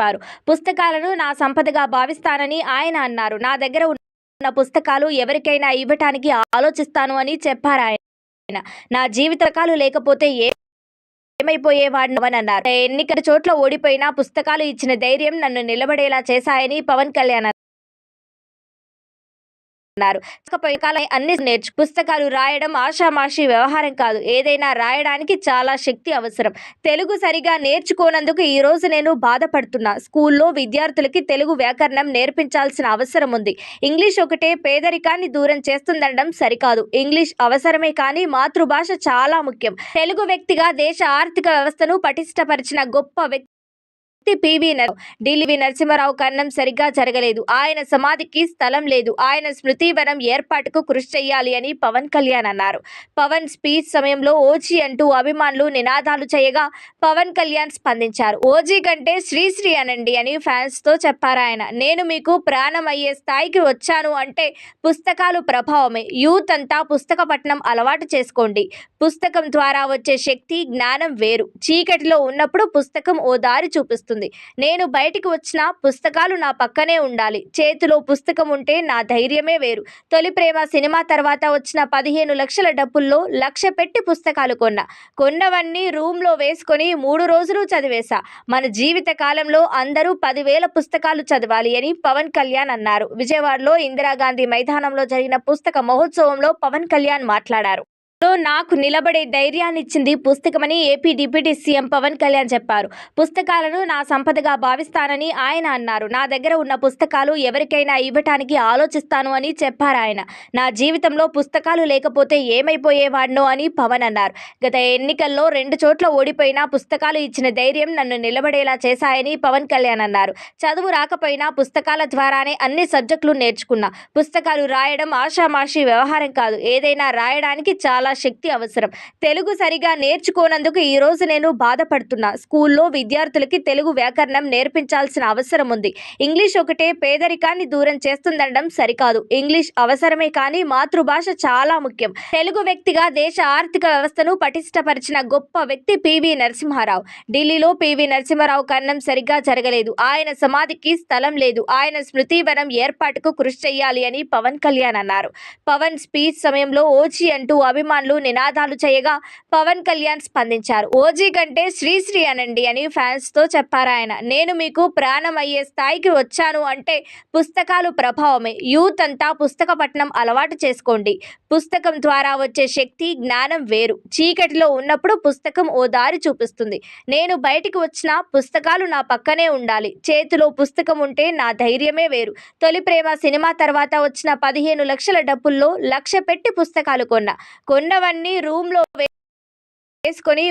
తెలిపారు పుస్తకాలను నా సంపదగా భావిస్తానని ఆయన అన్నారు. నా దగ్గర ఉన్న పుస్తకాలు ఎవరికైనా ఇవ్వటానికి ఆలోచిస్తాను అని చెప్పారు ఆయన. నా జీవితకాలు లేకపోతే ఏ ఏమైపోయేవాడిని అన్నారు. ఎన్నికల చోట్ల ఓడిపోయినా పుస్తకాలు ఇచ్చిన ధైర్యం నన్ను నిలబడేలా చేశాయని పవన్ కళ్యాణ్ అన్నారు అన్ని నేర్చు పుస్తకాలు రాయడం ఆషామాషి వ్యవహారం కాదు. ఏదైనా రాయడానికి చాలా శక్తి అవసరం. తెలుగు సరిగా నేర్చుకోనందుకు ఈ రోజు నేను బాధపడుతున్నా. స్కూల్లో విద్యార్థులకి తెలుగు వ్యాకరణం నేర్పించాల్సిన అవసరం ఉంది. ఇంగ్లీష్ ఒకటే పేదరికాన్ని దూరం చేస్తుందనడం సరికాదు. ఇంగ్లీష్ అవసరమే కానీ మాతృభాష చాలా ముఖ్యం. తెలుగు వ్యక్తిగా దేశ ఆర్థిక వ్యవస్థను పటిష్టపరిచిన గొప్ప వ్యక్తి పివి నర్ ఢిల్లీ నరసింహారావు కన్నం సరిగ్గా జరగలేదు. ఆయన సమాధికి స్థలం లేదు. ఆయన స్మృతివనం ఏర్పాటుకు కృషి చేయాలి అని పవన్ కళ్యాణ్ అన్నారు. పవన్ స్పీచ్ సమయంలో ఓజీ అంటూ అభిమానులు నినాదాలు చేయగా పవన్ కళ్యాణ్ స్పందించారు. ఓజీ కంటే శ్రీశ్రీ అనండి అని ఫ్యాన్స్తో చెప్పారు ఆయన. నేను మీకు ప్రాణం అయ్యే స్థాయికి వచ్చాను అంటే పుస్తకాలు ప్రభావమే. యూత్ అంతా పుస్తక పఠనం అలవాటు చేసుకోండి. పుస్తకం ద్వారా వచ్చే శక్తి జ్ఞానం వేరు. చీకటిలో ఉన్నప్పుడు పుస్తకం ఓ దారి చూపిస్తుంది. నేను బయటికి వచ్చిన పుస్తకాలు నా పక్కనే ఉండాలి. చేతిలో పుస్తకం ఉంటే నా ధైర్యమే వేరు. తొలి ప్రేమ సినిమా తర్వాత వచ్చిన పదిహేను లక్షల డబ్బుల్లో లక్ష పెట్టి పుస్తకాలు కొన్నా. కొన్నవన్నీ రూమ్లో వేసుకొని మూడు రోజులు చదివేశా. మన జీవిత కాలంలో అందరూ పదివేల పుస్తకాలు చదవాలి అని పవన్ కళ్యాణ్ అన్నారు. విజయవాడలో ఇందిరాగాంధీ మైదానంలో జరిగిన పుస్తక మహోత్సవంలో పవన్ కళ్యాణ్ మాట్లాడారు. లో నాకు నిలబడే ధైర్యాన్ని ఇచ్చింది పుస్తకమని AP deputy CM Pawan Kalyan చెప్పారు. పుస్తకాలను నా సంపదగా భావిస్తానని ఆయన అన్నారు. నా దగ్గర ఉన్న పుస్తకాలు ఎవరికైనా ఇవ్వటానికి ఆలోచిస్తాను అని చెప్పారు ఆయన. నా జీవితంలో పుస్తకాలు లేకపోతే ఏమైపోయేవాడినో అని పవన్ అన్నారు. గత ఎన్నికల్లో రెండు చోట్ల ఓడిపోయినా పుస్తకాలు ఇచ్చిన ధైర్యం నన్ను నిలబడేలా చేశాయని పవన్ కళ్యాణ్ అన్నారు. చదువు రాకపోయినా పుస్తకాల ద్వారానే అన్ని సబ్జెక్టులు నేర్చుకున్నా. పుస్తకాలు రాయడం ఆషామాషి వ్యవహారం కాదు. ఏదైనా రాయడానికి చాలా శక్తి అవసరం. తెలుగు సరిగా నేర్చుకోనందుకు ఈ రోజు నేను బాధపడుతున్నా. స్కూల్లో విద్యార్థులకి తెలుగు వ్యాకరణం నేర్పించాల్సిన అవసరం ఉంది. ఇంగ్లీష్ ఒకటే పేదరికాన్ని దూరం చేస్తుందనడం సరికాదు. ఇంగ్లీష్ అవసరమే కానీ మాతృభాష చాలా ముఖ్యం. తెలుగు వ్యక్తిగా దేశ ఆర్థిక వ్యవస్థను పటిష్టపరిచిన గొప్ప వ్యక్తి పివి నరసింహారావు. ఢిల్లీలో పివి నరసింహారావు కన్నం సరిగ్గా జరగలేదు. ఆయన సమాధికి స్థలం లేదు. ఆయన స్మృతివనం ఏర్పాటుకు కృషి చేయాలి అని పవన్ కళ్యాణ్ అన్నారు. పవన్ స్పీచ్ సమయంలో ఓజీ అంటూ అభిమానులు నినాదాలు చేయగా పవన్ కళ్యాణ్ స్పందించారు. ఓజీ కంటే శ్రీశ్రీ అనండి అని ఫ్యాన్స్తో చెప్పారు ఆయన. నేను మీకు ప్రాణం అయ్యే స్థాయికి వచ్చాను అంటే పుస్తకాలు ప్రభావమే. యూత్ అంతా పుస్తక పఠనం అలవాటు చేసుకోండి. పుస్తకం ద్వారా వచ్చే శక్తి జ్ఞానం వేరు. చీకటిలో ఉన్నప్పుడు పుస్తకం ఓ దారి చూపిస్తుంది. నేను బయటికి వచ్చిన పుస్తకాలు నా పక్కనే ఉండాలి. చేతిలో పుస్తకం ఉంటే నా ధైర్యమే వేరు. తొలి ప్రేమ సినిమా తర్వాత వచ్చిన పదిహేను లక్షల డబ్బుల్లో లక్ష పెట్టి పుస్తకాలు కొన్నా కొన్నవన్నీ రూమ్లో వేసుకొని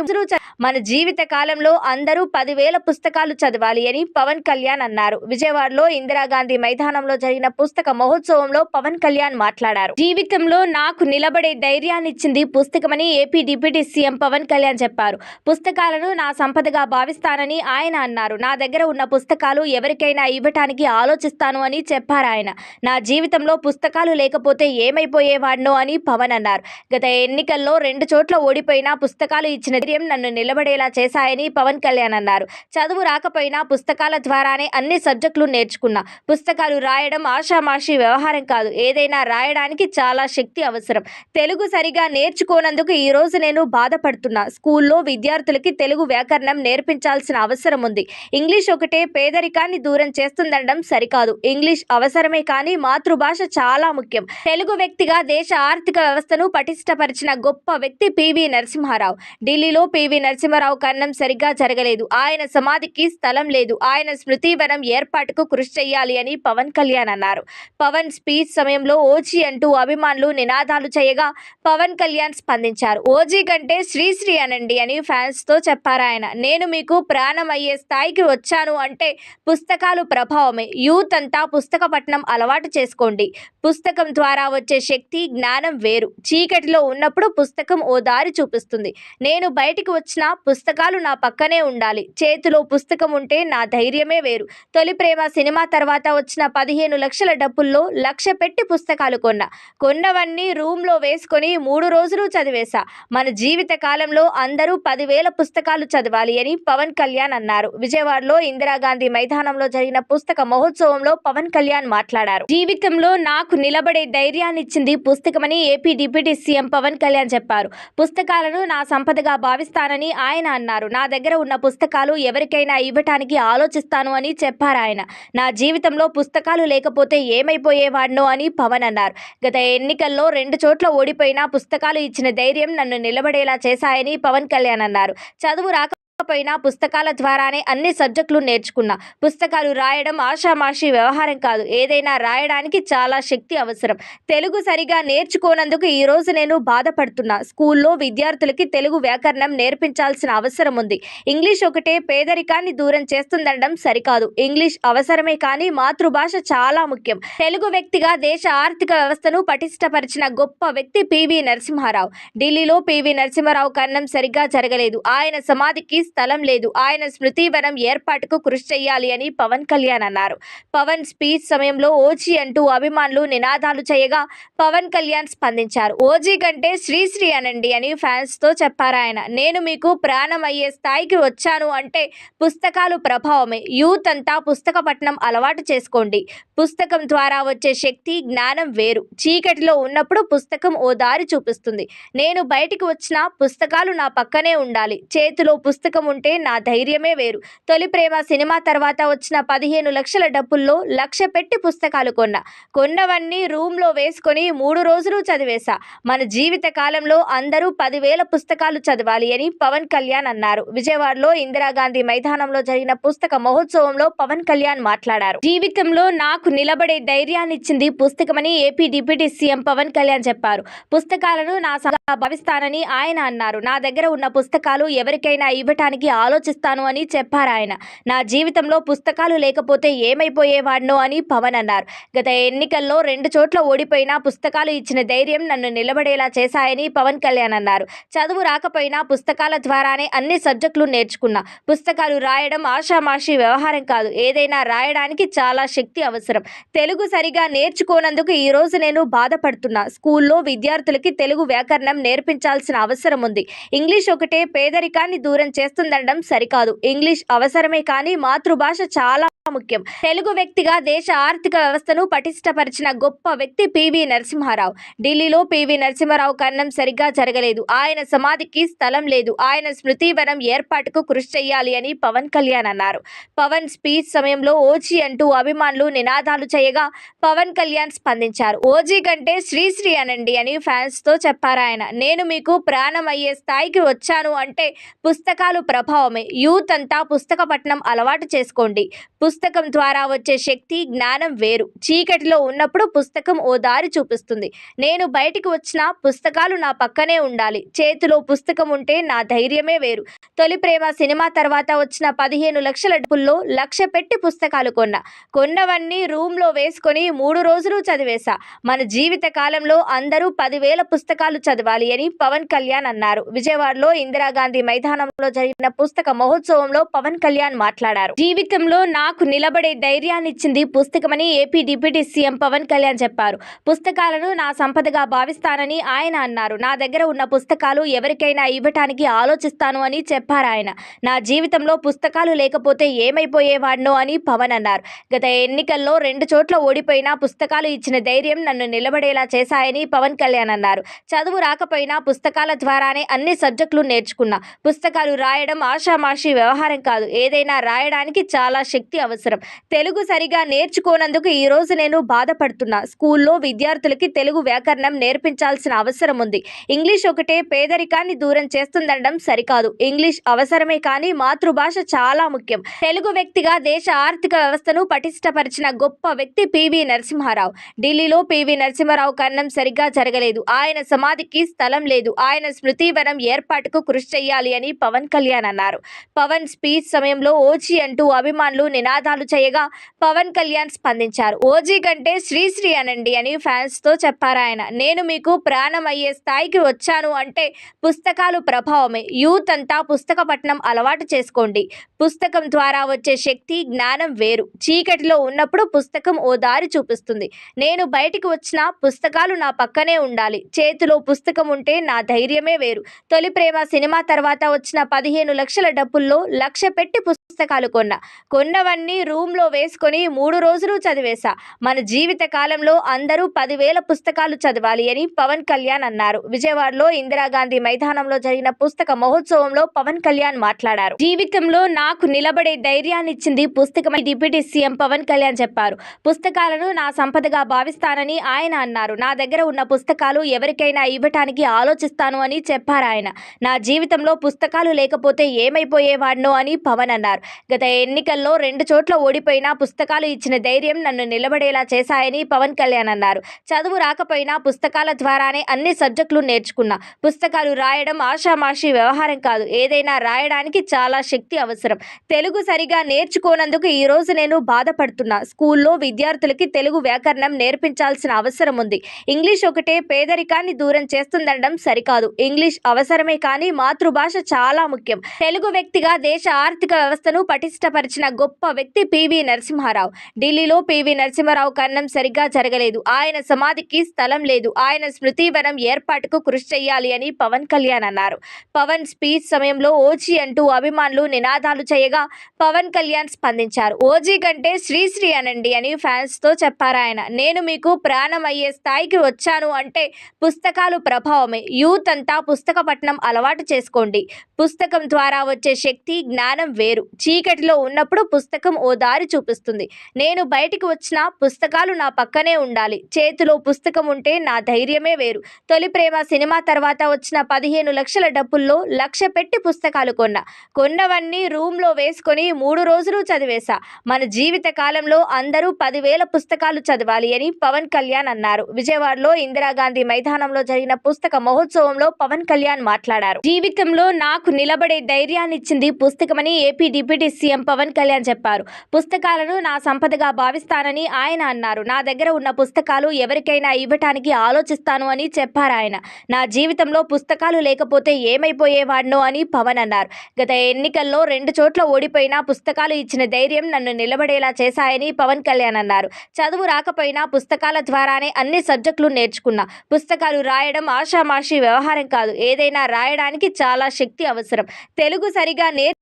మన జీవిత కాలంలో అందరూ పదివేల పుస్తకాలు చదవాలి అని పవన్ కళ్యాణ్ అన్నారు. విజయవాడలో ఇందిరాగాంధీ మైదానంలో జరిగిన పుస్తక మహోత్సవంలో పవన్ కళ్యాణ్ మాట్లాడారు. జీవితంలో నాకు నిలబడే ధైర్యాన్ని ఇచ్చింది పుస్తకమని AP deputy CM Pawan Kalyan చెప్పారు. పుస్తకాలను నా సంపదగా భావిస్తానని ఆయన అన్నారు. నా దగ్గర ఉన్న పుస్తకాలు ఎవరికైనా ఇవ్వటానికి ఆలోచిస్తాను అని చెప్పారు ఆయన. నా జీవితంలో పుస్తకాలు లేకపోతే ఏమైపోయేవాడినో అని పవన్ అన్నారు. గత ఎన్నికల్లో రెండు చోట్ల ఓడిపోయిన పుస్తకాలు ఇచ్చిన ధైర్యం నన్ను నిలబడేలా చేశాయని పవన్ కళ్యాణ్ అన్నారు. చదువు రాకపోయినా పుస్తకాల ద్వారానే అన్ని సబ్జెక్టులు నేర్చుకున్నా. పుస్తకాలు రాయడం ఆషామాషి వ్యవహారం కాదు. ఏదైనా రాయడానికి చాలా శక్తి అవసరం. తెలుగు సరిగా నేర్చుకోనందుకు ఈ రోజు నేను బాధపడుతున్నా. స్కూల్లో విద్యార్థులకి తెలుగు వ్యాకరణం నేర్పించాల్సిన అవసరం ఉంది. ఇంగ్లీష్ ఒకటే పేదరికాన్ని దూరం చేస్తుందనడం సరికాదు. ఇంగ్లీష్ అవసరమే కానీ మాతృభాష చాలా ముఖ్యం. తెలుగు వ్యక్తిగా దేశ ఆర్థిక వ్యవస్థను పటిష్టపరిచిన గొప్ప వ్యక్తి పివి నరసింహారావు. ఢిల్లీలో పివి నరసింహారావు కన్నం సరిగ్గా జరగలేదు. ఆయన సమాధికి స్థలం లేదు. ఆయన స్మృతివనం ఏర్పాటుకు కృషి చేయాలి అని పవన్ కళ్యాణ్ అన్నారు. పవన్ స్పీచ్ సమయంలో ఓజీ అంటూ అభిమానులు నినాదాలు చేయగా పవన్ కళ్యాణ్ స్పందించారు. ఓజీ కంటే శ్రీశ్రీ అనండి అని ఫ్యాన్స్తో చెప్పారు ఆయన. నేను మీకు ప్రాణం అయ్యే స్థాయికి వచ్చాను అంటే పుస్తకాలు ప్రభావమే. యూత్ అంతా పుస్తక పట్టణం అలవాటు చేసుకోండి. పుస్తకం ద్వారా వచ్చే శక్తి జ్ఞానం వేరు. చీకటిలో ఉన్నప్పుడు పుస్తకం ఓ దారి చూపిస్తుంది. నేను బయటికి వచ్చిన పుస్తకాలు నా పక్కనే ఉండాలి. చేతిలో పుస్తకం ఉంటే నా ధైర్యమే వేరు. తొలి ప్రేమ సినిమా తర్వాత వచ్చిన పదిహేను లక్షల డబ్బుల్లో లక్ష పెట్టి పుస్తకాలు కొన్నా. కొన్నవన్నీ రూమ్లో వేసుకొని మూడు రోజులు చదివేశా. మన జీవిత కాలంలో అందరూ పదివేల పుస్తకాలు చదవాలి అని పవన్ కళ్యాణ్ అన్నారు. విజయవాడలో ఇందిరాగాంధీ మైదానంలో జరిగిన పుస్తక మహోత్సవంలో పవన్ కళ్యాణ్ మాట్లాడారు. జీవితంలో నాకు నిలబడే ధైర్యాన్ని ఇచ్చింది పుస్తకమని AP deputy CM Pawan Kalyan చెప్పారు. పుస్తకాలను నా సంపదగా భావిస్తానని ఆయన అన్నారు. నా దగ్గర ఉన్న పుస్తకాలు ఎవరికైనా ఇవ్వటానికి ఆలోచిస్తాను అని చెప్పారు ఆయన. నా జీవితంలో పుస్తకాలు లేకపోతే ఏమైపోయేవాడినో అని పవన్ అన్నారు. గత ఎన్నికల్లో రెండు చోట్ల ఓడిపోయినా పుస్తకాలు ఇచ్చిన ధైర్యం నన్ను నిలబడేలా చేశాయని పవన్ కళ్యాణ్ అన్నారు. చదువు రాక పోయినా పుస్తకాల ద్వారానే అన్ని సబ్జెక్టులు నేర్చుకున్నా. పుస్తకాలు రాయడం ఆషామాషి వ్యవహారం కాదు. ఏదైనా రాయడానికి చాలా శక్తి అవసరం. తెలుగు సరిగా నేర్చుకోనందుకు ఈ రోజు నేను బాధపడుతున్నా. స్కూల్లో విద్యార్థులకి తెలుగు వ్యాకరణం నేర్పించాల్సిన అవసరం ఉంది. ఇంగ్లీష్ ఒకటే పేదరికాన్ని దూరం చేస్తుందనడం సరికాదు. ఇంగ్లీష్ అవసరమే కానీ మాతృభాష చాలా ముఖ్యం. తెలుగు వ్యక్తిగా దేశ ఆర్థిక వ్యవస్థను పటిష్టపరిచిన గొప్ప వ్యక్తి పివి నరసింహారావు. ఢిల్లీలో పివి నరసింహారావు కన్నం సరిగ్గా జరగలేదు. ఆయన సమాధికి స్థలం లేదు. ఆయన స్మృతివనం ఏర్పాటుకు కృషి చేయాలి అని పవన్ కళ్యాణ్ అన్నారు. పవన్ స్పీచ్ సమయంలో ఓజీ అంటూ అభిమానులు నినాదాలు చేయగా పవన్ కళ్యాణ్ స్పందించారు. ఓజీ కంటే శ్రీశ్రీ అనండి అని ఫ్యాన్స్తో చెప్పారు ఆయన. నేను మీకు ప్రాణం అయ్యే స్థాయికి వచ్చాను అంటే పుస్తకాలు ప్రభావమే. యూత్ అంతా పుస్తక పఠనం అలవాటు చేసుకోండి. పుస్తకం ద్వారా వచ్చే శక్తి జ్ఞానం వేరు. చీకటిలో ఉన్నప్పుడు పుస్తకం ఓ దారి చూపిస్తుంది. నేను బయటికి వచ్చిన పుస్తకాలు నా పక్కనే ఉండాలి. చేతిలో పుస్తకం ఉంటే నా ధైర్యమే వేరు. తొలి ప్రేమ సినిమా తర్వాత వచ్చిన పదిహేను లక్షల డబ్బుల్లో లక్ష పెట్టి పుస్తకాలు కొన్నా. కొన్నవన్నీ రూమ్లో వేసుకొని మూడు రోజులు చదివేశా. మన జీవిత కాలంలో అందరూ పదివేల పుస్తకాలు చదవాలి అని పవన్ కళ్యాణ్ అన్నారు. విజయవాడలో ఇందిరాగాంధీ మైదానంలో జరిగిన పుస్తక మహోత్సవంలో పవన్ కళ్యాణ్ మాట్లాడారు. జీవితంలో నాకు నిలబడే ధైర్యాన్ని ఇచ్చింది పుస్తకమని AP deputy CM Pawan Kalyan చెప్పారు. పుస్తకాలను నా భావిస్తానని ఆయన అన్నారు. నా దగ్గర ఉన్న పుస్తకాలు ఎవరికైనా ఇవ్వటానికి ఆలోచిస్తాను అని చెప్పారు ఆయన. నా జీవితంలో పుస్తకాలు లేకపోతే ఏమైపోయేవాడినో అని పవన్ అన్నారు. గత ఎన్నికల్లో రెండు చోట్ల ఓడిపోయినా పుస్తకాలు ఇచ్చిన ధైర్యం నన్ను నిలబడేలా చేశాయని పవన్ కళ్యాణ్ అన్నారు. చదువు రాకపోయినా పుస్తకాల ద్వారానే అన్ని సబ్జెక్టులు నేర్చుకున్నా. పుస్తకాలు రాయడం ఆషామాషి వ్యవహారం కాదు. ఏదైనా రాయడానికి చాలా శక్తి అవసరం. తెలుగు సరిగా నేర్చుకోనందుకు ఈరోజు నేను బాధపడుతున్నా. స్కూల్లో విద్యార్థులకి తెలుగు వ్యాకరణం నేర్పించాల్సిన అవసరం ఉంది. ఇంగ్లీష్ ఒకటే పేదరికాన్ని దూరం వస్తుందనడం సరికాదు. ఇంగ్లీష్ అవసరమే కానీ మాతృభాష చాలా ముఖ్యం. తెలుగు వ్యక్తిగా దేశ ఆర్థిక వ్యవస్థను పటిష్టపరిచిన గొప్ప వ్యక్తి పివి నరసింహారావు. ఢిల్లీలో పివి నరసింహారావు కన్నం సరిగ్గా జరగలేదు. ఆయన సమాధికి స్థలం లేదు. ఆయన స్మృతివనం ఏర్పాటుకు కృషి చేయాలి అని పవన్ కళ్యాణ్ అన్నారు. పవన్ స్పీచ్ సమయంలో ఓజీ అంటూ అభిమానులు నినాదాలు చేయగా పవన్ కళ్యాణ్ స్పందించారు. ఓజీ కంటే శ్రీశ్రీ అనండి అని ఫ్యాన్స్తో చెప్పారు ఆయన. నేను మీకు ప్రాణం అయ్యే స్థాయికి వచ్చాను అంటే పుస్తకాలు ప్రభావమే. యూత్ అంతా పుస్తక పఠనం అలవాటు చేసుకోండి. పుస్తకం ద్వారా వచ్చే శక్తి జ్ఞానం వేరు. చీకటిలో ఉన్నప్పుడు పుస్తకం ఓ దారి చూపిస్తుంది. నేను బయటికి వచ్చిన పుస్తకాలు నా పక్కనే ఉండాలి. చేతిలో పుస్తకం ఉంటే నా ధైర్యమే వేరు. తొలి ప్రేమ సినిమా తర్వాత వచ్చిన పదిహేను లక్షల డబ్బుల్లో లక్ష పెట్టి పుస్తకాలు కొన్నా. కొన్నవన్నీ రూమ్లో వేసుకొని మూడు రోజులు చదివేశా. మన జీవిత కాలంలో అందరూ పదివేల పుస్తకాలు చదవాలి అని పవన్ కళ్యాణ్ అన్నారు. విజయవాడలో ఇందిరాగాంధీ మైదానంలో జరిగిన పుస్తక మహోత్సవంలో పవన్ కళ్యాణ్ మాట్లాడారు. జీవితంలో నాకు నిలబడే ధైర్యాన్ని ఇచ్చింది పుస్తకమని AP deputy CM Pawan Kalyan చెప్పారు. పుస్తకాలను నా సంపదగా భావిస్తానని ఆయన అన్నారు. నా దగ్గర ఉన్న పుస్తకాలు ఎవరికైనా ఇవ్వటానికి ఆలోచిస్తాను అని చెప్పారు ఆయన. నా జీవితంలో పుస్తకాలు లేకపోతే ఏమైపోయేవాడినో అని పవన్ అన్నారు. గత ఎన్నికల్లో రెండు చోట్ల ఓడిపోయినా పుస్తకాలు ఇచ్చిన ధైర్యం నన్ను నిలబడేలా చేశాయని పవన్ కళ్యాణ్ అన్నారు. చదువు రాకపోయినా పుస్తకాల ద్వారానే అన్ని సబ్జెక్టులు నేర్చుకున్నా. పుస్తకాలు రాయ రాయడం ఆషామాషి వ్యవహారం కాదు. ఏదైనా రాయడానికి చాలా శక్తి అవసరం. తెలుగు సరిగా నేర్చుకోనందుకు ఈ రోజు నేను బాధపడుతున్నా. స్కూల్లో విద్యార్థులకి తెలుగు వ్యాకరణం నేర్పించాల్సిన అవసరం ఉంది. ఇంగ్లీష్ ఒకటే పేదరికాన్ని దూరం చేస్తుందనడం సరికాదు. ఇంగ్లీష్ అవసరమే కానీ మాతృభాష చాలా ముఖ్యం. తెలుగు వ్యక్తిగా దేశ ఆర్థిక వ్యవస్థను పటిష్టపరిచిన గొప్ప వ్యక్తి పివి నరసింహారావు. ఢిల్లీలో పివి నరసింహారావు కన్నం సరిగ్గా జరగలేదు. ఆయన సమాధికి స్థలం లేదు. ఆయన స్మృతివనం ఏర్పాటుకు కృషి చేయాలి అని పవన్ కళ్యాణ్ కళ్యాణ్ అన్నారు. పవన్ స్పీచ్ సమయంలో ఓజీ అంటూ అభిమానులు నినాదాలు చేయగా పవన్ కళ్యాణ్ స్పందించారు. ఓజీ కంటే శ్రీశ్రీ అనండి అని ఫ్యాన్స్తో చెప్పారు ఆయన. నేను మీకు ప్రాణం అయ్యే స్థాయికి వచ్చాను అంటే పుస్తకాలు ప్రభావమే. యూత్ అంతా పుస్తక పఠనం అలవాటు చేసుకోండి. పుస్తకం ద్వారా వచ్చే శక్తి జ్ఞానం వేరు. చీకటిలో ఉన్నప్పుడు పుస్తకం ఓ దారి చూపిస్తుంది. నేను బయటికి వచ్చిన పుస్తకాలు నా పక్కనే ఉండాలి. చేతిలో పుస్తకం ఉంటే నా ధైర్యమే వేరు. తొలి ప్రేమ సినిమా తర్వాత వచ్చిన పదిహేను లక్షల డబ్బుల్లో లక్ష పెట్టి పుస్తకాలు కొన్నా. కొన్నవన్నీ రూమ్లో వేసుకొని మూడు రోజులు చదివేశా. మన జీవిత కాలంలో అందరూ పదివేల పుస్తకాలు చదవాలి అని పవన్ కళ్యాణ్ అన్నారు. విజయవాడలో ఇందిరాగాంధీ మైదానంలో జరిగిన పుస్తక మహోత్సవంలో పవన్ కళ్యాణ్ మాట్లాడారు. జీవితంలో నాకు నిలబడే ధైర్యాన్ని ఇచ్చింది పుస్తకమని డిప్యూటీ సీఎం పవన్ కళ్యాణ్ చెప్పారు. పుస్తకాలను నా సంపదగా భావిస్తానని ఆయన అన్నారు. నా దగ్గర ఉన్న పుస్తకాలు ఎవరికైనా ఇవ్వటానికి ఆలోచిస్తాను అని చెప్పారు ఆయన. నా జీవితంలో పుస్తకాలు లేకపోతే ఏమైపోయేవాడినో అని పవన్ అన్నారు. గత ఎన్నికల్లో రెండు చోట్ల ఓడిపోయినా పుస్తకాలు ఇచ్చిన ధైర్యం నన్ను నిలబడేలా చేశాయని పవన్ కళ్యాణ్ అన్నారు. చదువు రాకపోయినా పుస్తకాల ద్వారానే అన్ని సబ్జెక్టులు నేర్చుకున్నా. పుస్తకాలు రాయడం ఆషామాషి వ్యవహారం కాదు. ఏదైనా రాయడానికి చాలా శక్తి అవసరం. తెలుగు సరిగా నేర్చుకోనందుకు ఈరోజు నేను బాధపడుతున్నా. స్కూల్లో విద్యార్థులకి తెలుగు వ్యాకరణం నేర్పించాల్సిన అవసరం ఉంది. ఇంగ్లీష్ ఒకటే పేదరికాన్ని దూరం చేస్తుందనడం సరికాదు. ఇంగ్లీష్ అవసరమే కానీ మాతృభాష చాలా ముఖ్యం. తెలుగు వ్యక్తిగా దేశ ఆర్థిక వ్యవస్థను పటిష్టపరిచిన గొప్ప వ్యక్తి పివి నరసింహారావు. ఢిల్లీలో పివి నరసింహారావు కన్నం సరిగ్గా జరగలేదు. ఆయన సమాధికి స్థలం లేదు. ఆయన స్మృతివనం ఏర్పాటుకు కృషి చేయాలి అని పవన్ కళ్యాణ్ అన్నారు. పవన్ స్పీచ్ సమయంలో ఓజీ అంటూ అభిమానులు నినాదాలు చేయగా పవన్ కళ్యాణ్ స్పందించారు. ఓజీ కంటే శ్రీశ్రీ అనండి అని ఫ్యాన్స్తో చెప్పారు ఆయన. నేను మీకు ప్రాణం అయ్యే స్థాయికి వచ్చాను అంటే పుస్తకాలు ప్రభావమే. యూత్ అంతా పుస్తక పఠనం అలవాటు చేసుకోండి. పుస్తకం ద్వారా వచ్చే శక్తి జ్ఞానం వేరు. చీకటిలో ఉన్నప్పుడు పుస్తకం ఓ దారి చూపిస్తుంది. నేను బయటికి వచ్చిన పుస్తకాలు నా పక్కనే ఉండాలి. చేతిలో పుస్తకం ఉంటే నా ధైర్యమే వేరు. తొలి ప్రేమ సినిమా తర్వాత వచ్చిన పదిహేను లక్షల డబ్బుల్లో లక్ష పెట్టి పుస్తకాలు కొన్నా. కొన్నవన్నీ రూమ్లో వేసుకొని మూడు రోజులు చదివేశా. మన జీవిత కాలంలో అందరూ పదివేల పుస్తకాలు చదవాలి అని పవన్ కళ్యాణ్ అన్నారు. విజయవాడలో ఇందిరాగాంధీ మైదానంలో జరిగిన పుస్తక మహోత్సవంలో పవన్ కళ్యాణ్ మాట్లాడారు. జీవితంలో నాకు నిలబడి ధైర్యాన్ని ధైర్యాన్నిచ్చింది పుస్తకమని AP deputy CM Pawan Kalyan చెప్పారు. పుస్తకాలను నా సంపదగా భావిస్తానని ఆయన అన్నారు. నా దగ్గర ఉన్న పుస్తకాలు ఎవరికైనా ఇవ్వటానికి ఆలోచిస్తాను అని చెప్పారు ఆయన. నా జీవితంలో పుస్తకాలు లేకపోతే ఏమైపోయేవాడినో అని పవన్ అన్నారు. గత ఎన్నికల్లో రెండు చోట్ల ఓడిపోయినా పుస్తకాలు ఇచ్చిన ధైర్యం నన్ను నిలబడేలా చేశాయని పవన్ కళ్యాణ్ అన్నారు. చదువు రాకపోయినా పుస్తకాల ద్వారానే అన్ని సబ్జెక్టులు నేర్చుకున్నా. పుస్తకాలు రాయడం ఆషామాషి వ్యవహారం కాదు. ఏదైనా రాయడానికి చాలా శక్తి అవసరం. తెలుగు సరిగా నేర్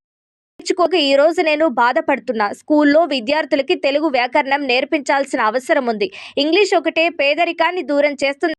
నేర్చుకోక ఈ రోజు నేను బాధపడుతున్నా. స్కూల్లో విద్యార్థులకి తెలుగు వ్యాకరణం నేర్పించాల్సిన అవసరం ఉంది. ఇంగ్లీష్ ఒకటే పేదరికాన్ని దూరం చేస్తుంది.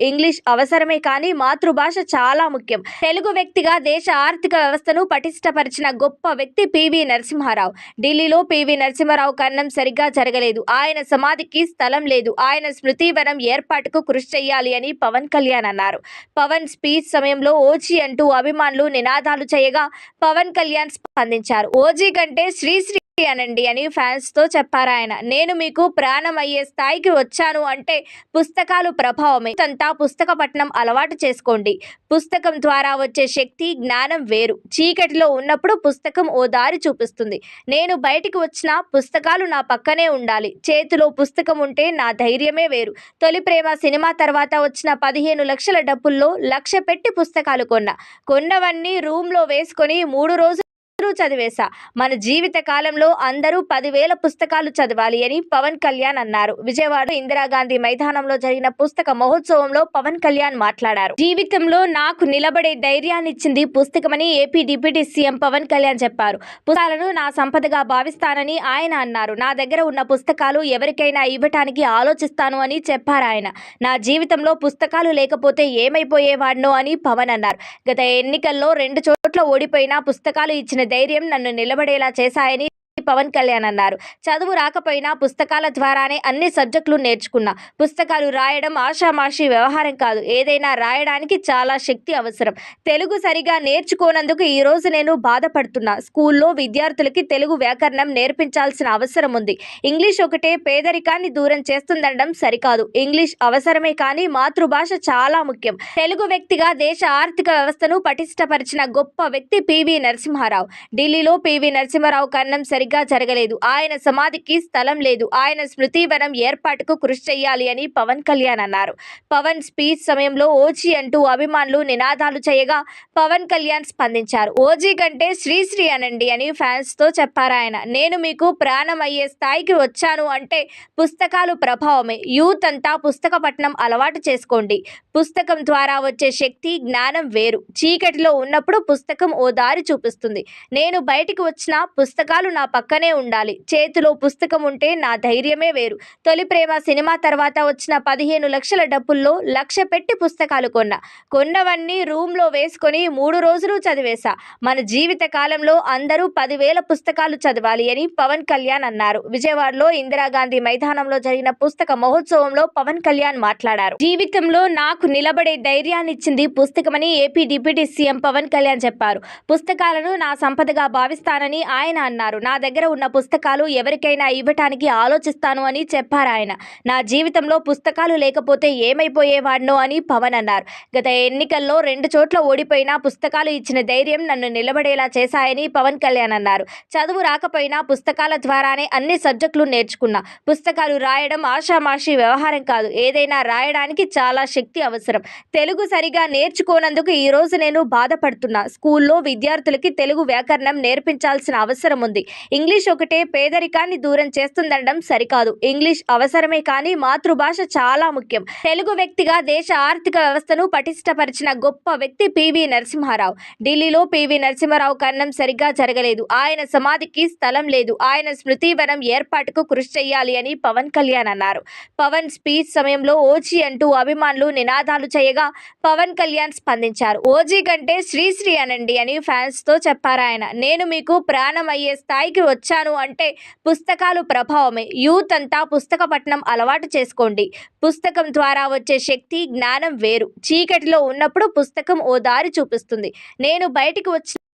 ఇంగ్లీష్ అవసరమే కానీ మాతృభాష చాలా ముఖ్యం. తెలుగు వ్యక్తిగా దేశ ఆర్థిక వ్యవస్థను పటిష్టపరిచిన గొప్ప వ్యక్తి పివి నరసింహారావు. ఢిల్లీలో పివి నరసింహారావు కన్నం సరిగ్గా జరగలేదు. ఆయన సమాధికి స్థలం లేదు. ఆయన స్మృతివనం ఏర్పాటుకు కృషి చేయాలి అని పవన్ కళ్యాణ్ అన్నారు. పవన్ స్పీచ్ సమయంలో ఓజీ అంటూ అభిమానులు నినాదాలు చేయగా పవన్ కళ్యాణ్ స్పందించారు. ఓజీ కంటే శ్రీశ్రీ అనండి అని ఫ్యాన్స్తో చెప్పారు ఆయన. నేను మీకు ప్రాణం అయ్యే స్థాయికి వచ్చాను అంటే పుస్తకాలు ప్రభావమే. అంతా పుస్తక పఠనం అలవాటు చేసుకోండి. పుస్తకం ద్వారా వచ్చే శక్తి జ్ఞానం వేరు. చీకటిలో ఉన్నప్పుడు పుస్తకం ఓ దారి చూపిస్తుంది. నేను బయటికి వచ్చిన పుస్తకాలు నా పక్కనే ఉండాలి. చేతిలో పుస్తకం ఉంటే నా ధైర్యమే వేరు. తొలి ప్రేమ సినిమా తర్వాత వచ్చిన పదిహేను లక్షల డబ్బుల్లో లక్ష పెట్టి పుస్తకాలు కొన్నా. కొన్నవన్నీ రూమ్లో వేసుకొని మూడు రోజులు చదివేశా. మన జీవిత కాలంలో అందరూ పదివేల పుస్తకాలు చదవాలి అని పవన్ కళ్యాణ్ అన్నారు. విజయవాడ ఇందిరాగాంధీ మైదానంలో జరిగిన పుస్తక మహోత్సవంలో పవన్ కళ్యాణ్ మాట్లాడారు. జీవితంలో నాకు నిలబడే ధైర్యాన్ని ఇచ్చింది పుస్తకమని AP deputy CM Pawan Kalyan చెప్పారు. పుస్తకాలను నా సంపదగా భావిస్తానని ఆయన అన్నారు. నా దగ్గర ఉన్న పుస్తకాలు ఎవరికైనా ఇవ్వటానికి ఆలోచిస్తాను అని చెప్పారు ఆయన. నా జీవితంలో పుస్తకాలు లేకపోతే ఏమైపోయేవాడినో అని పవన్ అన్నారు. గత ఎన్నికల్లో రెండు చోట్ల ఓడిపోయినా పుస్తకాలు ఇచ్చిన ధైర్యం నన్ను నిలబడేలా చేశాయని పవన్ కళ్యాణ్ అన్నారు. చదువు రాకపోయినా పుస్తకాల ద్వారానే అన్ని సబ్జెక్టులు నేర్చుకున్నా. పుస్తకాలు రాయడం ఆషామాషి వ్యవహారం కాదు. ఏదైనా రాయడానికి చాలా శక్తి అవసరం. తెలుగు సరిగా నేర్చుకోనందుకు ఈ రోజు నేను బాధపడుతున్నా. స్కూల్లో విద్యార్థులకి తెలుగు వ్యాకరణం నేర్పించాల్సిన అవసరం ఉంది. ఇంగ్లీష్ ఒకటే పేదరికాన్ని దూరం చేస్తుందనడం సరికాదు. ఇంగ్లీష్ అవసరమే కానీ మాతృభాష చాలా ముఖ్యం. తెలుగు వ్యక్తిగా దేశ ఆర్థిక వ్యవస్థను పటిష్టపరిచిన గొప్ప వ్యక్తి పివి నరసింహారావు. ఢిల్లీలో పివి నరసింహారావు కన్నం సరిగ్గా జరగలేదు. ఆయన సమాధికి స్థలం లేదు. ఆయన స్మృతివనం ఏర్పాటుకు కృషి చేయాలి అని పవన్ కళ్యాణ్ అన్నారు. పవన్ స్పీచ్ సమయంలో ఓజీ అంటూ అభిమానులు నినాదాలు చేయగా పవన్ కళ్యాణ్ స్పందించారు. ఓజీ కంటే శ్రీశ్రీ అనండి అని ఫ్యాన్స్తో చెప్పారు ఆయన. నేను మీకు ప్రాణం అయ్యే స్థాయికి వచ్చాను అంటే పుస్తకాలు ప్రభావమే. యూత్ అంతా పుస్తక పట్టణం అలవాటు చేసుకోండి. పుస్తకం ద్వారా వచ్చే శక్తి జ్ఞానం వేరు. చీకటిలో ఉన్నప్పుడు పుస్తకం ఓ దారి చూపిస్తుంది. నేను బయటికి వచ్చిన పుస్తకాలు నా పక్కనే ఉండాలి. చేతిలో పుస్తకం ఉంటే నా ధైర్యమే వేరు. తొలి ప్రేమ సినిమా తర్వాత వచ్చిన పదిహేను లక్షల డబ్బుల్లో లక్ష పెట్టి పుస్తకాలు కొన్నా. కొన్నవన్నీ రూమ్లో వేసుకొని మూడు రోజులు చదివేశా. మన జీవిత కాలంలో అందరూ పదివేల పుస్తకాలు చదవాలి అని పవన్ కళ్యాణ్ అన్నారు. విజయవాడలో ఇందిరాగాంధీ మైదానంలో జరిగిన పుస్తక మహోత్సవంలో పవన్ కళ్యాణ్ మాట్లాడారు. జీవితంలో నాకు నిలబడే ధైర్యాన్ని ఇచ్చింది పుస్తకమని AP deputy CM Pawan Kalyan చెప్పారు. పుస్తకాలను నా సంపదగా భావిస్తానని ఆయన అన్నారు. నా దగ్గర ఉన్న పుస్తకాలు ఎవరికైనా ఇవ్వటానికి ఆలోచిస్తాను అని చెప్పారు ఆయన. నా జీవితంలో పుస్తకాలు లేకపోతే ఏమైపోయేవాడినో అని పవన్ అన్నారు. గత ఎన్నికల్లో రెండు చోట్ల ఓడిపోయినా పుస్తకాలు ఇచ్చిన ధైర్యం నన్ను నిలబడేలా చేశాయని పవన్ కళ్యాణ్ అన్నారు. చదువు రాకపోయినా పుస్తకాల ద్వారానే అన్ని సబ్జెక్టులు నేర్చుకున్నా. పుస్తకాలు రాయడం ఆషామాషి వ్యవహారం కాదు. ఏదైనా రాయడానికి చాలా శక్తి అవసరం. తెలుగు సరిగా నేర్చుకోనందుకు ఈ రోజు నేను బాధపడుతున్నా. స్కూల్లో విద్యార్థులకి తెలుగు వ్యాకరణం నేర్పించాల్సిన అవసరం ఉంది. ఇంగ్లీష్ ఒకటే పేదరికాన్ని దూరం చేస్తుందనడం సరికాదు. ఇంగ్లీష్ అవసరమే కానీ మాతృభాష చాలా ముఖ్యం. తెలుగు వ్యక్తిగా దేశ ఆర్థిక వ్యవస్థను పటిష్టపరిచిన గొప్ప వ్యక్తి పివి నరసింహారావు. ఢిల్లీలో పివి నరసింహారావు కన్నం సరిగ్గా జరగలేదు. ఆయన సమాధికి స్థలం లేదు. ఆయన స్మృతివనం ఏర్పాటుకు కృషి చేయాలి అని పవన్ కళ్యాణ్ అన్నారు. పవన్ స్పీచ్ సమయంలో ఓజీ అంటూ అభిమానులు నినాదాలు చేయగా పవన్ కళ్యాణ్ స్పందించారు. ఓజీ కంటే శ్రీశ్రీ అనండి అని ఫ్యాన్స్తో చెప్పారు ఆయన. నేను మీకు ప్రాణం అయ్యే స్థాయికి వచ్చాను అంటే పుస్తకాలు ప్రభావమే. యూత్ అంతా పుస్తక పఠనం అలవాటు చేసుకోండి. పుస్తకం ద్వారా వచ్చే శక్తి జ్ఞానం వేరు. చీకటిలో ఉన్నప్పుడు పుస్తకం ఓ దారి చూపిస్తుంది. నేను బయటికి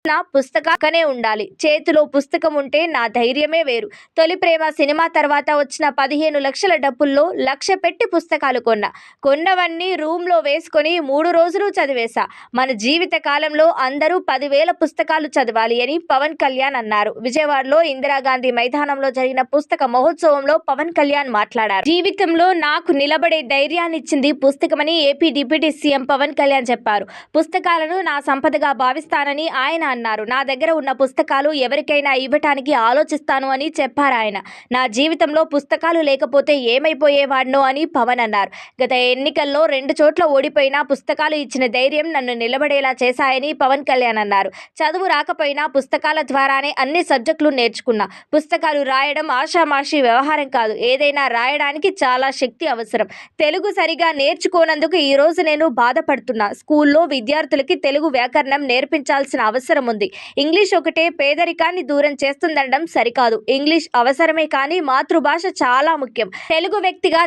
నా పుస్తకాకనే ఉండాలి. చేతిలో పుస్తకం ఉంటే నా ధైర్యమే వేరు. తొలి ప్రేమ సినిమా తర్వాత వచ్చిన పదిహేను లక్షల డబ్బుల్లో లక్ష పెట్టి పుస్తకాలు కొన్నా. కొన్నవన్నీ రూమ్లో వేసుకొని మూడు రోజులు చదివేశా. మన జీవిత కాలంలో అందరూ పదివేల పుస్తకాలు చదవాలి అని పవన్ కళ్యాణ్ అన్నారు. విజయవాడలో ఇందిరాగాంధీ మైదానంలో జరిగిన పుస్తక మహోత్సవంలో పవన్ కళ్యాణ్ మాట్లాడారు. జీవితంలో నాకు నిలబడే ధైర్యాన్ని ఇచ్చింది పుస్తకమని AP deputy CM Pawan Kalyan చెప్పారు. పుస్తకాలను నా సంపదగా భావిస్తానని ఆయన అన్నారు. నా దగ్గర ఉన్న పుస్తకాలు ఎవరికైనా ఇవ్వటానికి ఆలోచిస్తాను అని చెప్పారు ఆయన. నా జీవితంలో పుస్తకాలు లేకపోతే ఏమైపోయేవాడినో అని పవన్ అన్నారు. గత ఎన్నికల్లో రెండు చోట్ల ఓడిపోయినా పుస్తకాలు ఇచ్చిన ధైర్యం నన్ను నిలబడేలా చేశాయని పవన్ కళ్యాణ్ అన్నారు. చదువు రాకపోయినా పుస్తకాల ద్వారానే అన్ని సబ్జెక్టులు నేర్చుకున్నా. పుస్తకాలు రాయడం ఆషామాషి వ్యవహారం కాదు. ఏదైనా రాయడానికి చాలా శక్తి అవసరం. తెలుగు సరిగా నేర్చుకోనందుకు ఈ రోజు నేను బాధపడుతున్నా. స్కూల్లో విద్యార్థులకి తెలుగు వ్యాకరణం నేర్పించాల్సిన అవసరం ఉంది. ఇంగ్లీష్ ఒకటే పేదరికాన్ని దూరం చేస్తుందనడం సరికాదు. ఇంగ్లీష్ అవసరమే కానీ మాతృభాష చాలా ముఖ్యం. తెలుగు వ్యక్తిగా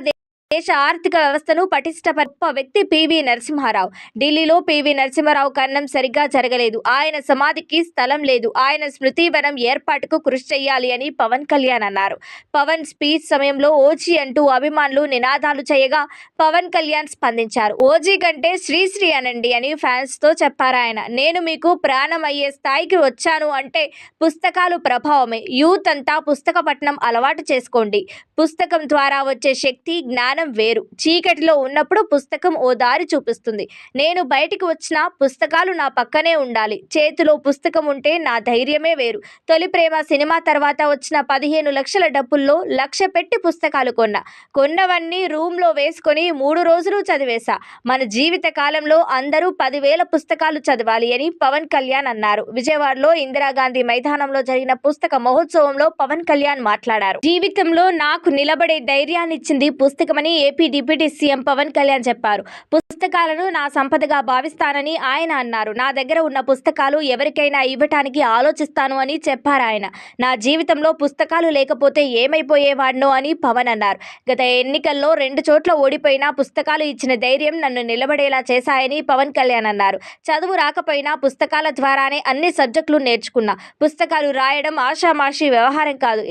దేశ ఆర్థిక వ్యవస్థను పటిష్టపరిప వ్యక్తి పివి నరసింహారావు. ఢిల్లీలో పివి నరసింహారావు కన్నం సరిగ్గా జరగలేదు. ఆయన సమాధికి స్థలం లేదు. ఆయన స్మృతివనం ఏర్పాటుకు కృషి చేయాలి అని పవన్ కళ్యాణ్ అన్నారు. పవన్ స్పీచ్ సమయంలో ఓజీ అంటూ అభిమానులు నినాదాలు చేయగా పవన్ కళ్యాణ్ స్పందించారు. ఓజీ కంటే శ్రీశ్రీ అనండి అని ఫ్యాన్స్తో చెప్పారు ఆయన. నేను మీకు ప్రాణం అయ్యే స్థాయికి వచ్చాను అంటే పుస్తకాలు ప్రభావమే. యూత్ అంతా పుస్తక పఠనం అలవాటు చేసుకోండి. పుస్తకం ద్వారా వచ్చే శక్తి జ్ఞానం వేరు. చీకటిలో ఉన్నప్పుడు పుస్తకం ఓ దారి చూపిస్తుంది. నేను బయటికి వచ్చిన పుస్తకాలు నా పక్కనే ఉండాలి. చేతిలో పుస్తకం ఉంటే నా ధైర్యమే వేరు. తొలి ప్రేమ సినిమా తర్వాత వచ్చిన పదిహేను లక్షల డబ్బుల్లో లక్ష పెట్టి పుస్తకాలు కొన్నా. కొన్నవన్నీ రూమ్లో వేసుకొని మూడు రోజులు చదివేశా. మన జీవిత కాలంలో అందరూ పదివేల పుస్తకాలు చదవాలి అని పవన్ కళ్యాణ్ అన్నారు. విజయవాడలో ఇందిరాగాంధీ మైదానంలో జరిగిన పుస్తక మహోత్సవంలో పవన్ కళ్యాణ్ మాట్లాడారు. జీవితంలో నాకు నిలబడే ధైర్యాన్ని ఇచ్చింది పుస్తకమని చేస్తామని AP deputy CM Pawan Kalyan చెప్పారు. పుస్తకాలను నా సంపదగా భావిస్తానని ఆయన అన్నారు. నా దగ్గర ఉన్న పుస్తకాలు ఎవరికైనా ఇవ్వటానికి ఆలోచిస్తాను అని చెప్పారు ఆయన. నా జీవితంలో పుస్తకాలు లేకపోతే ఏమైపోయేవాడినో అని పవన్ అన్నారు. గత ఎన్నికల్లో రెండు చోట్ల ఓడిపోయినా పుస్తకాలు ఇచ్చిన ధైర్యం నన్ను నిలబడేలా చేశాయని పవన్ కళ్యాణ్ అన్నారు. చదువు రాకపోయినా పుస్తకాల ద్వారానే అన్ని సబ్జెక్టులు నేర్చుకున్నా. పుస్తకాలు రాయడం ఆషామాషి వ్యవహారం కాదు.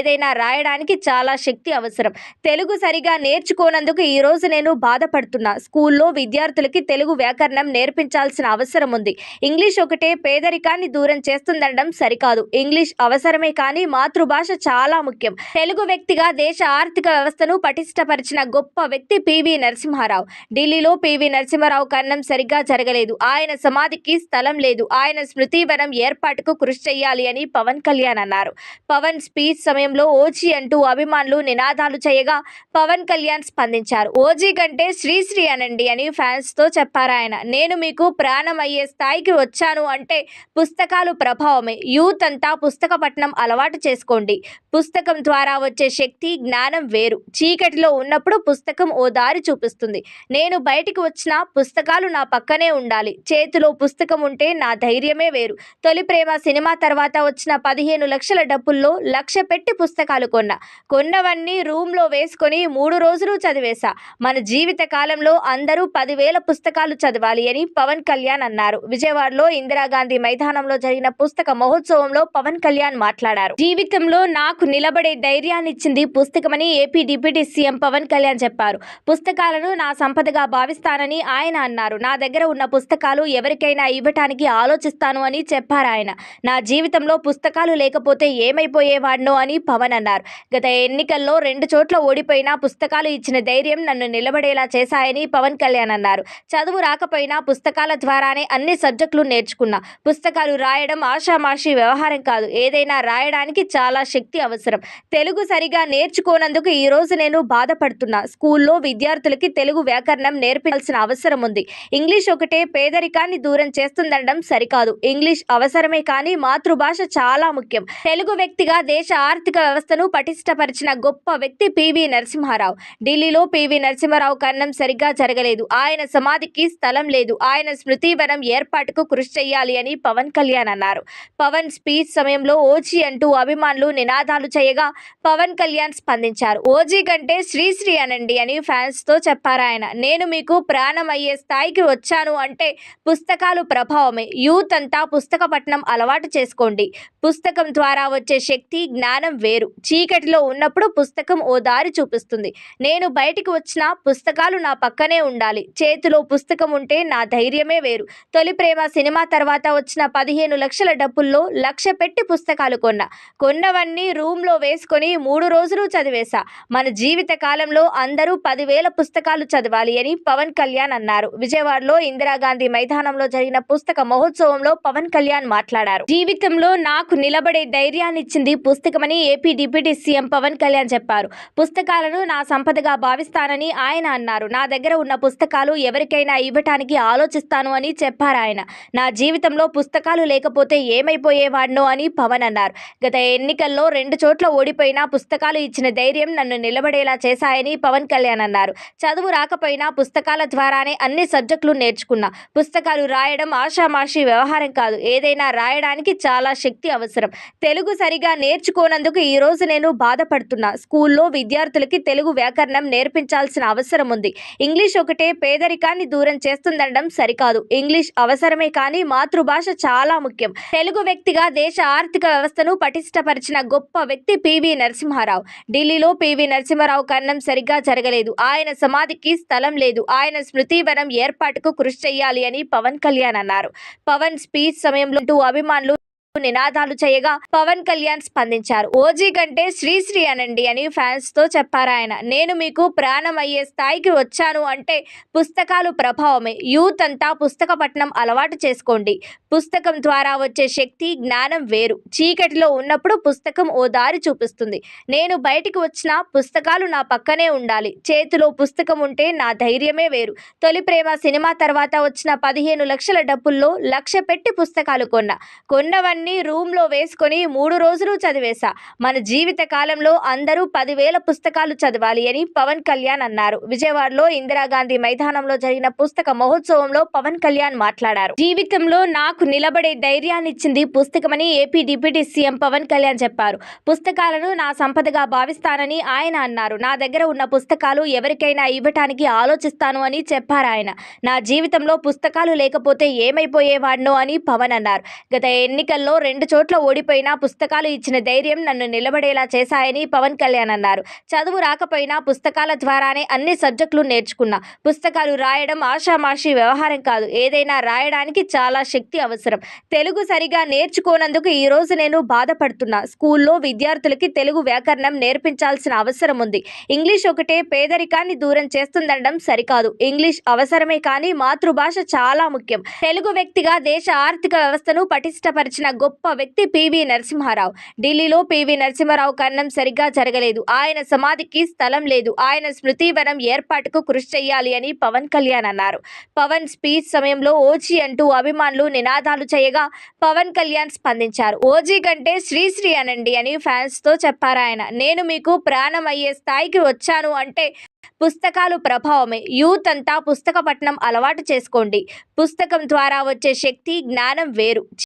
ఏదైనా రాయడానికి చాలా శక్తి అవసరం. తెలుగు సరిగా నేర్చుకోనందుకు ఈ రోజు నేను బాధపడుతున్నా. స్కూల్లో విద్యార్థులకి తెలుగు వ్యాకరణం నేర్పించాల్సిన అవసరం ఉంది. ఇంగ్లీష్ ఒకటే పేదరికాన్ని దూరం చేస్తుందనడం సరికాదు. ఇంగ్లీష్ అవసరమే కానీ మాతృభాష చాలా ముఖ్యం. తెలుగు వ్యక్తిగా దేశ ఆర్థిక వ్యవస్థను పటిష్టపరిచిన గొప్ప వ్యక్తి పివి నరసింహారావు. ఢిల్లీలో పివి నరసింహారావు కన్నం సరిగ్గా జరగలేదు. ఆయన సమాధికి స్థలం లేదు. ఆయన స్మృతివనం ఏర్పాటుకు కృషి చేయాలి అని పవన్ కళ్యాణ్ అన్నారు. పవన్ స్పీచ్ సమయం సమయంలో ఓజీ అంటూ అభిమానులు నినాదాలు చేయగా పవన్ కళ్యాణ్ స్పందించారు. ఓజీ కంటే శ్రీశ్రీ అనండి అని ఫ్యాన్స్తో చెప్పారు ఆయన. నేను మీకు ప్రాణం అయ్యే స్థాయికి వచ్చాను అంటే పుస్తకాలు ప్రభావమే. యూత్ అంతా పుస్తక పఠనం అలవాటు చేసుకోండి. పుస్తకం ద్వారా వచ్చే శక్తి జ్ఞానం వేరు. చీకటిలో ఉన్నప్పుడు పుస్తకం ఓ దారి చూపిస్తుంది. నేను బయటికి వచ్చిన పుస్తకాలు నా పక్కనే ఉండాలి. చేతిలో పుస్తకం ఉంటే నా ధైర్యమే వేరు. తొలి ప్రేమ సినిమా తర్వాత వచ్చిన పదిహేను లక్షల డబ్బుల్లో లక్ష పెట్టి పుస్తకాలు కొన్నా. కొన్నవన్నీ రూమ్లో వేసుకొని మూడు రోజులు చదివేశా. మన జీవిత కాలంలో అందరూ పదివేల పుస్తకాలు చదవాలి అని పవన్ కళ్యాణ్ అన్నారు. విజయవాడలో ఇందిరాగాంధీ మైదానంలో జరిగిన పుస్తక మహోత్సవంలో పవన్ కళ్యాణ్ మాట్లాడారు. జీవితంలో నాకు నిలబడే ధైర్యాన్ని ఇచ్చింది పుస్తకమని AP deputy CM Pawan Kalyan చెప్పారు. పుస్తకాలను నా సంపదగా భావిస్తానని ఆయన అన్నారు. నా దగ్గర ఉన్న పుస్తకాలు ఎవరికైనా ఇవ్వటానికి ఆలోచిస్తాను అని చెప్పారు ఆయన. నా జీవితంలో పుస్తకాలు లేకపోతే ఏమైపోయేవాడినో అని పవన్ అన్నారు. గత ఎన్నికల్లో రెండు చోట్ల ఓడిపోయినా పుస్తకాలు ఇచ్చిన ధైర్యం నన్ను నిలబడేలా చేశాయని పవన్ కళ్యాణ్ అన్నారు. చదువు రాకపోయినా పుస్తకాల ద్వారానే అన్ని సబ్జెక్టులు నేర్చుకున్నా. పుస్తకాలు రాయడం ఆషామాషి వ్యవహారం కాదు. ఏదైనా రాయడానికి చాలా శక్తి అవసరం. తెలుగు సరిగా నేర్చుకోనందుకు ఈరోజు నేను బాధపడుతున్నా. స్కూల్లో విద్యార్థులకి తెలుగు వ్యాకరణం నేర్పించాల్సిన అవసరం ఉంది. ఇంగ్లీష్ ఒకటే పేదరికాన్ని దూరం చేస్తుందనడం సరికాదు. ఇంగ్లీష్ అవసరమే కానీ మాతృభాష చాలా ముఖ్యం. తెలుగు వ్యక్తిగా దేశ ఆర్థిక వ్యవస్థను పటిష్టపరిచిన గొప్ప వ్యక్తి పివి నరసింహారావు. ఢిల్లీలో పివి నరసింహారావు కన్నం సరిగ్గా జరగలేదు. ఆయన సమాధికి స్థలం లేదు. ఆయన స్మృతివనం ఏర్పాటుకు కృషి చేయాలి అని పవన్ కళ్యాణ్ అన్నారు. పవన్ స్పీచ్ సమయంలో ఓజీ అంటూ అభిమానులు నినాదాలు చేయగా పవన్ కళ్యాణ్ స్పందించారు. ఓజీ కంటే శ్రీశ్రీ అనండి అని ఫ్యాన్స్తో చెప్పారు ఆయన. నేను మీకు ప్రాణం అయ్యే స్థాయికి వచ్చాను అంటే పుస్తకాలు ప్రభావమే. యూత్ అంతా పుస్తక పఠనం అలవాటు చేసుకోండి. పుస్తకం ద్వారా వచ్చే శక్తి జ్ఞానం వేరు. చీకటిలో ఉన్నప్పుడు పుస్తకం ఓ దారి చూపిస్తుంది. నేను బయటికి వచ్చిన పుస్తకాలు నా పక్కనే ఉండాలి. చేతిలో పుస్తకం ఉంటే నా ధైర్యమే వేరు. తొలి ప్రేమ సినిమా తర్వాత వచ్చిన పదిహేను లక్షల డబ్బుల్లో లక్ష పెట్టి పుస్తకాలు కొన్నా. కొన్నవన్నీ రూమ్లో వేసుకొని మూడు రోజులు చదివేశా. మన జీవిత కాలంలో అందరూ పదివేల పుస్తకాలు చదవాలి అని పవన్ కళ్యాణ్ అన్నారు. విజయవాడలో ఇందిరాగాంధీ మైదానంలో జరిగిన పుస్తక మహోత్సవంలో పవన్ కళ్యాణ్ మాట్లాడారు. జీవితంలో నాకు నిలబడే ధైర్యాన్ని ఇచ్చింది పుస్తకమని AP deputy CM Pawan Kalyan చెప్పారు. పుస్తకాలను నా సంపదగా భావిస్తానని ఆయన అన్నారు. నా దగ్గర ఉన్న పుస్తకాలు ఎవరికైనా ఇవ్వటానికి ఆలోచిస్తాను అని చెప్పారు ఆయన. నా జీవితంలో పుస్తకాలు లేకపోతే ఏమైపోయేవాడినో అని పవన్ అన్నారు. గత ఎన్నికల్లో రెండు చోట్ల ఓడిపోయినా పుస్తకాలు ఇచ్చిన ధైర్యం నన్ను నిలబడేలా చేశాయని పవన్ కళ్యాణ్ అన్నారు. చదువు రాకపోయినా పుస్తకాల ద్వారానే అన్ని సబ్జెక్టులు నేర్చుకున్నా. పుస్తకాలు రాయడం ఆషామాషి వ్యవహారం కాదు. ఏదైనా రాయడానికి చాలా శక్తి అవసరం. తెలుగు సరిగా నేర్చుకోనందుకు ఈ రోజు నేను బాధపడుతున్నా. స్కూల్లో విద్యార్థులకి తెలుగు వ్యాకరణం నేర్పించాల్సిన అవసరం ఉంది. ఇంగ్లీష్ ఒకటే పేదరికాన్ని దూరం చేస్తుందనడం సరికాదు. ఇంగ్లీష్ అవసరమే కానీ మాతృభాష చాలా ముఖ్యం. తెలుగు వ్యక్తిగా దేశ ఆర్థిక వ్యవస్థను పటిష్టపరిచిన గొప్ప వ్యక్తి పివి నరసింహారావు. ఢిల్లీలో పివి నరసింహారావు కన్నం సరిగ్గా జరగలేదు. ఆయన సమాధికి స్థలం లేదు. ఆయన స్మృతివనం ఏర్పాటుకు కృషి చేయాలి అని పవన్ కళ్యాణ్ అన్నారు. పవన్ స్పీచ్ సమయంలో అభిమానులు నినాదాలు చేయగా పవన్ కళ్యాణ్ స్పందించారు. ఓజీ కంటే శ్రీశ్రీ అనండి అని ఫ్యాన్స్తో చెప్పారు ఆయన. నేను మీకు ప్రాణం అయ్యే స్థాయికి వచ్చాను అంటే పుస్తకాలు ప్రభావమే. యూత్ అంతా పుస్తక పఠనం అలవాటు చేసుకోండి. పుస్తకం ద్వారా వచ్చే శక్తి జ్ఞానం వేరు. చీకటిలో ఉన్నప్పుడు పుస్తకం ఓ దారి చూపిస్తుంది. నేను బయటికి వచ్చిన పుస్తకాలు నా పక్కనే ఉండాలి. చేతిలో పుస్తకం ఉంటే నా ధైర్యమే వేరు. తొలి ప్రేమ సినిమా తర్వాత వచ్చిన పదిహేను లక్షల డబ్బుల్లో లక్ష పెట్టి పుస్తకాలు కొన్నా. కొన్నవన్నీ పుస్తకాన్ని రూమ్లో వేసుకొని మూడు రోజులు చదివేశా. మన జీవిత కాలంలో అందరూ పదివేల పుస్తకాలు చదవాలి అని పవన్ కళ్యాణ్ అన్నారు. విజయవాడలో ఇందిరాగాంధీ మైదానంలో జరిగిన పుస్తక మహోత్సవంలో పవన్ కళ్యాణ్ మాట్లాడారు. జీవితంలో నాకు నిలబడే ధైర్యాన్ని ఇచ్చింది పుస్తకమని AP deputy CM Pawan Kalyan చెప్పారు. పుస్తకాలను నా సంపదగా భావిస్తానని ఆయన అన్నారు. నా దగ్గర ఉన్న పుస్తకాలు ఎవరికైనా ఇవ్వటానికి ఆలోచిస్తాను అని చెప్పారు ఆయన. నా జీవితంలో పుస్తకాలు లేకపోతే ఏమైపోయేవాడినో అని పవన్ అన్నారు. గత ఎన్నికల్లో రెండు చోట్ల ఓడిపోయినా పుస్తకాలు ఇచ్చిన ధైర్యం నన్ను నిలబడేలా చేశాయని పవన్ కళ్యాణ్ అన్నారు. చదువు రాకపోయినా పుస్తకాల ద్వారానే అన్ని సబ్జెక్టులు నేర్చుకున్నా. పుస్తకాలు రాయడం ఆషామాషి వ్యవహారం కాదు. ఏదైనా రాయడానికి చాలా శక్తి అవసరం. తెలుగు సరిగా నేర్చుకోనందుకు ఈ రోజు నేను బాధపడుతున్నా. స్కూల్లో విద్యార్థులకి తెలుగు వ్యాకరణం నేర్పించాల్సిన అవసరం ఉంది. ఇంగ్లీష్ ఒకటే పేదరికాన్ని దూరం చేస్తుందనడం సరికాదు. ఇంగ్లీష్ అవసరమే కానీ మాతృభాష చాలా ముఖ్యం. తెలుగు వ్యక్తిగా దేశ ఆర్థిక వ్యవస్థను పటిష్టపరిచిన గొప్ప వ్యక్తి పివి నరసింహారావు. ఢిల్లీలో పివి నరసింహారావు కన్నం సరిగ్గా జరగలేదు. ఆయన సమాధికి స్థలం లేదు. ఆయన స్మృతివనం ఏర్పాటుకు కృషి చేయాలి అని పవన్ కళ్యాణ్ అన్నారు. పవన్ స్పీచ్ సమయంలో ఓజీ అంటూ అభిమానులు నినాదాలు చేయగా పవన్ కళ్యాణ్ స్పందించారు. ఓజీ కంటే శ్రీశ్రీ అనండి అని ఫ్యాన్స్తో చెప్పారు ఆయన. నేను మీకు ప్రాణం అయ్యే స్థాయికి వచ్చాను అంటే పుస్తకాలు ప్రభావమే. యూత్ అంతా పుస్తక పఠనం అలవాటు చేసుకోండి. పుస్తకం ద్వారా వచ్చే శక్తి జ్ఞానం వేరు.